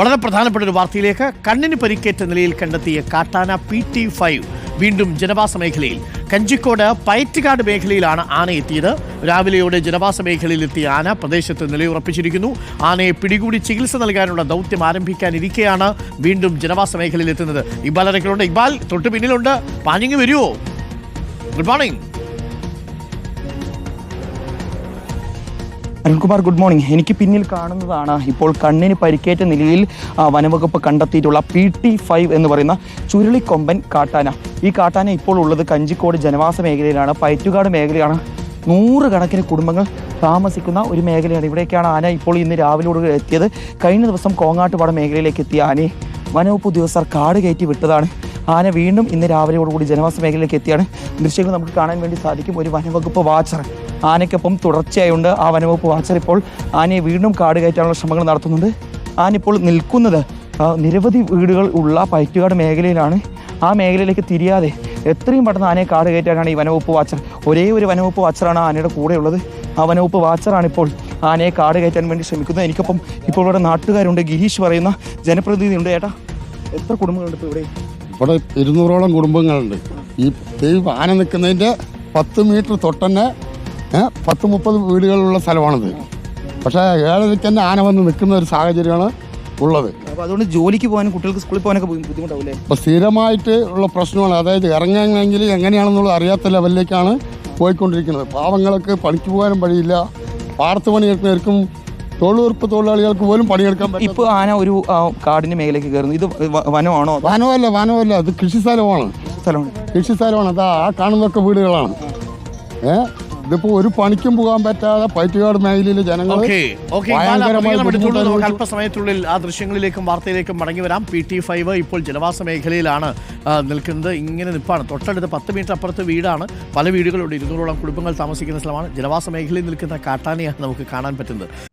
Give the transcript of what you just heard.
വളരെ പ്രധാനപ്പെട്ട ഒരു വാർത്തയിലേക്ക് കണ്ണിന് പരിക്കേറ്റ നിലയിൽ കണ്ടെത്തിയ കാട്ടാന പി ടി ഫൈവ് വീണ്ടും ജനവാസ മേഖലയിൽ. കഞ്ചിക്കോട് പയറ്റുകാട് മേഖലയിലാണ് ആന എത്തിയത് രാവിലെയോടെ ജനവാസ മേഖലയിൽ എത്തിയ ആന പ്രദേശത്ത് നിലയുറപ്പിച്ചിരിക്കുന്നു. ആനയെ പിടികൂടി ചികിത്സ നൽകാനുള്ള ദൗത്യം ആരംഭിക്കാനിരിക്കെയാണ് വീണ്ടും ജനവാസ മേഖലയിൽ എത്തുന്നത് ഇക്ബാൽ അരക്കലുണ്ട്. ഇക്ബാൽ തൊട്ട് പിന്നിലുണ്ട്. പാഞ്ഞിങ് വരുമോ good morning. Arunkumar good morning എനിക്ക് പിന്നിൽ കാണുന്നതാണ് ഇപ്പോൾ കണ്ണിന് പരിക്കേറ്റ നിലയിൽ വനവകുപ്പ് കണ്ടെത്തിയിട്ടുള്ള പി ടി ഫൈവ് എന്ന് പറയുന്ന ചുരുളിക്കൊമ്പൻ കാട്ടാന. ഈ കാട്ടാന ഇപ്പോൾ ഉള്ളത് കഞ്ചിക്കോട് ജനവാസ മേഖലയിലാണ്. പയറ്റുകാട് മേഖലയാണ്. നൂറുകണക്കിന് കുടുംബങ്ങൾ താമസിക്കുന്ന ഒരു മേഖലയാണ്. ഇവിടേക്കാണ് ആന ഇപ്പോൾ ഇന്ന് രാവിലെ എത്തിയത്. കഴിഞ്ഞ ദിവസം കോങ്ങാട്ടുപാട മേഖലയിലേക്ക് എത്തിയ ആനയെ വനവകുപ്പ് ഉദ്യോഗസ്ഥർ കാട് കയറ്റി വിട്ടതാണ്. ആന വീണ്ടും ഇന്ന് രാവിലെയോടുകൂടി ജനവാസ മേഖലയിലേക്ക് എത്തിയാണ്. ദൃശ്യങ്ങൾ നമുക്ക് കാണാൻ വേണ്ടി സാധിക്കും. ഒരു വനവകുപ്പ് വാച്ചർ ആനയ്ക്കൊപ്പം തുടർച്ചയായുണ്ട് ആ വനവകുപ്പ് വാച്ചർ. ഇപ്പോൾ ആനയെ വീണ്ടും കാട് കയറ്റാനുള്ള ശ്രമങ്ങൾ നടത്തുന്നുണ്ട്. ആനിപ്പോൾ നിൽക്കുന്നത് നിരവധി വീടുകൾ ഉള്ള പയറ്റുകാട് മേഖലയിലാണ്. ആ മേഖലയിലേക്ക് തിരിയാതെ എത്രയും പെട്ടെന്ന് ആനയെ കാട് കയറ്റാനാണ് ഈ വനവകുപ്പ് വാച്ചർ. ഒരേ ഒരു വനവകുപ്പ് വാച്ചറാണ് ആനയുടെ കൂടെയുള്ളത്. ആ വനവകുപ്പ് വാച്ചറാണ് ഇപ്പോൾ ആനയെ കാട് കയറ്റാൻ വേണ്ടി ശ്രമിക്കുന്നത്. എനിക്കൊപ്പം ഇപ്പോൾ ഇവിടെ നാട്ടുകാരുണ്ട്. ഗിരീഷ് പറയുന്ന ജനപ്രതിനിധിയുണ്ട്. ചേട്ടാ എത്ര കുടുംബങ്ങളുണ്ട് ഇവിടെ? ഇവിടെ ഇരുന്നൂറോളം കുടുംബങ്ങളുണ്ട്. ഈ ആന നിൽക്കുന്നതിന്റെ പത്ത് മീറ്റർ തൊട്ടന്നെ പത്ത് മുപ്പത് വീടുകളുള്ള സ്ഥലമാണിത്. പക്ഷേ ഏഴരയ്ക്ക് തന്നെ ആന വന്ന് നിൽക്കുന്ന ഒരു സാഹചര്യമാണ് ഉള്ളത്. അപ്പോൾ അതുകൊണ്ട് ജോലിക്ക് പോകാനും കുട്ടികൾക്ക് സ്കൂളിൽ പോകാനൊക്കെ ബുദ്ധിമുട്ടാവില്ലേ? അപ്പോൾ സ്ഥിരമായിട്ട് ഉള്ള പ്രശ്നമാണ്. അതായത് ഇറങ്ങണമെങ്കിൽ എങ്ങനെയാണെന്നുള്ള അറിയാത്ത ലെവലിലേക്കാണ് പോയിക്കൊണ്ടിരിക്കുന്നത്. പാവങ്ങൾക്ക് പണിക്ക് പോകാനും വഴിയില്ല. പാടത്ത് പണിയെടുക്കുന്നവർക്കും തൊഴിലുറപ്പ് തൊഴിലാളികൾക്ക് പോലും പണിയെടുക്കാൻ പറ്റില്ല ഇപ്പോൾ ആന ഒരു കാടിന് മേഖലയ്ക്ക് കയറുന്നു. ഇത് വനമാണോ വനമല്ല വനമല്ല. അത് കൃഷി സ്ഥലമാണ് സ്ഥലമാണ് കൃഷി സ്ഥലമാണ് അതാ ആ കാണുന്നൊക്കെ വീടുകളാണ്. ഏ? ഇതിപ്പോ ഒരു പണിക്കും പോകാൻ പറ്റാതെ പൈറ്റുകാട് മേഖലയിലെ ജനങ്ങൾ അല്പസമയത്തിനുള്ളിൽ നമുക്ക് അല്പസമയത്തുള്ളിൽ ആ ദൃശ്യങ്ങളിലേക്കും വാർത്തയിലേക്കും മടങ്ങി വരാം. പി ടി ഫൈവ് ഇപ്പോൾ ജനവാസ മേഖലയിലാണ് നിൽക്കുന്നത്. ഇങ്ങനെ നിൽപ്പാണ്. തൊട്ടടുത്ത് പത്ത് മീറ്റർ അപ്പുറത്ത് വീടാണ്. പല വീടുകളുണ്ട്. ഇരുന്നൂറോളം കുടുംബങ്ങൾ താമസിക്കുന്ന സ്ഥലമാണ്. ജനവാസ മേഖലയിൽ നിൽക്കുന്ന കാട്ടാനയാണ് നമുക്ക് കാണാൻ പറ്റുന്നത്.